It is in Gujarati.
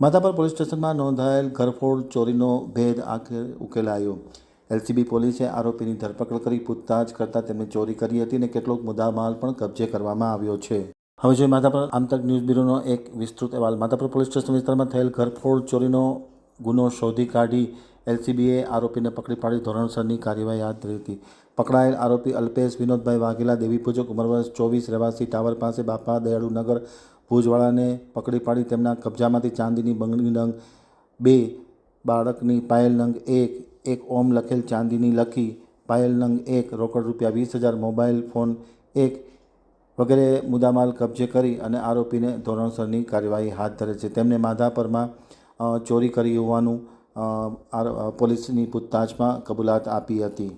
માધાપર પોલીસ સ્ટેશનમાં નોંધાયેલ ઘરફોડ ચોરીનો ભેદ આખરે ઉકેલાયો. એલસીબી પોલીસે આરોપીની ધરપકડ કરી પૂછતાછ કરતાં તેમણે ચોરી કરી હતી અને કેટલોક મુદ્દામાલ પણ કબજે કરવામાં આવ્યો છે. હવે જોઈએ માધાપર આમતક ન્યૂઝ બ્યુરોનો એક વિસ્તૃત અહેવાલ. માધાપર પોલીસ સ્ટેશન વિસ્તારમાં થયેલ ઘરફોડ ચોરીનો ગુનો શોધી કાઢી એલસીબીએ આરોપીને પકડી પાડી ધોરણસરની કાર્યવાહી હાથ ધરી હતી. પકડાયેલ આરોપી અલ્પેશ વિનોદભાઈ વાઘેલા દેવીપૂજક ઉંમર વર્ષ ચોવીસ, રહેવાસી, ટાવર પાસે બાપા દયાળુ નગર ભુજવાળાને પકડી પાડી તેમના કબજામાંથી ચાંદીની બંગડી નંગ, બે બાળકની પાયલ નંગ, એક એક ઓમ લખેલ ચાંદીની લખી, પાયલ નંગ, એક રોકડ રૂપિયા વીસ હજાર મોબાઈલ ફોન, એક વગેરે મુદ્દામાલ કબજે કરી અને આરોપીને ધોરણસરની કાર્યવાહી હાથ ધરે છે. તેમને માધાપરમાં ચોરી કરી હોવાનું પોલીસની પૂછતાછમાં કબૂલાત આપી હતી.